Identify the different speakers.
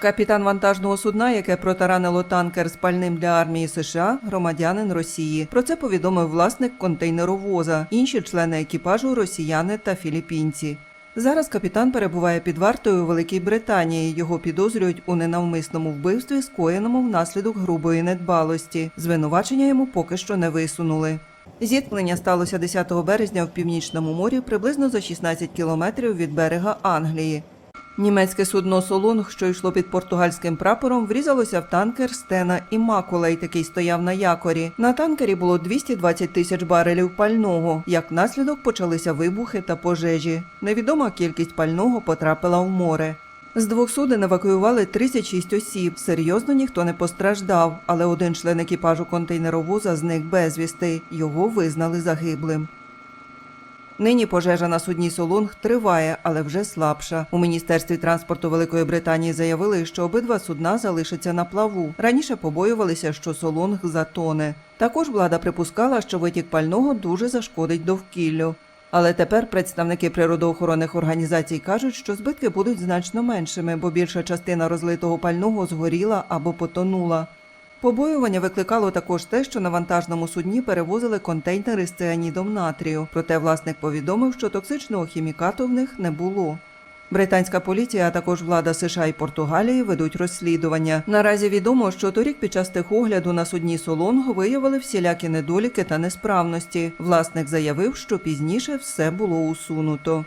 Speaker 1: Капітан вантажного судна, яке протаранило танкер з пальним для армії США, громадянин Росії. Про це повідомив власник контейнеровоза. Інші члени екіпажу росіяни та філіппінці. Зараз капітан перебуває під вартою у Великій Британії. Його підозрюють у ненавмисному вбивстві, скоєному внаслідок грубої недбалості. Звинувачення йому поки що не висунули. Зіткнення сталося 10 березня в північному морі, приблизно за 16 кілометрів від берега Англії. Німецьке судно Солунг, що йшло під португальським прапором, врізалося в танкер Стена і Маколей, який стояв на якорі. На танкері було 220 тисяч барелів пального. Як наслідок почалися вибухи та пожежі. Невідома кількість пального потрапила в море. З двох суден евакуювали 36 осіб. Серйозно ніхто не постраждав, але один член екіпажу контейнеровоза зник безвісти. Його визнали загиблим. Нині пожежа на судні Солунг триває, але вже слабша. У міністерстві транспорту Великої Британії заявили, що обидва судна залишаться на плаву. Раніше побоювалися, що Солунг затоне. Також влада припускала, що витік пального дуже зашкодить довкіллю. Але тепер представники природоохоронних організацій кажуть, що збитки будуть значно меншими, бо більша частина розлитого пального згоріла або потонула. Побоювання викликало також те, що на вантажному судні перевозили контейнери з цианідом натрію. Проте власник повідомив, що токсичного хімікату в них не було. Британська поліція, а також влада США і Португалії ведуть розслідування. Наразі відомо, що торік під час техогляду на судні Солонг виявили всілякі недоліки та несправності. Власник заявив, що пізніше все було усунуто.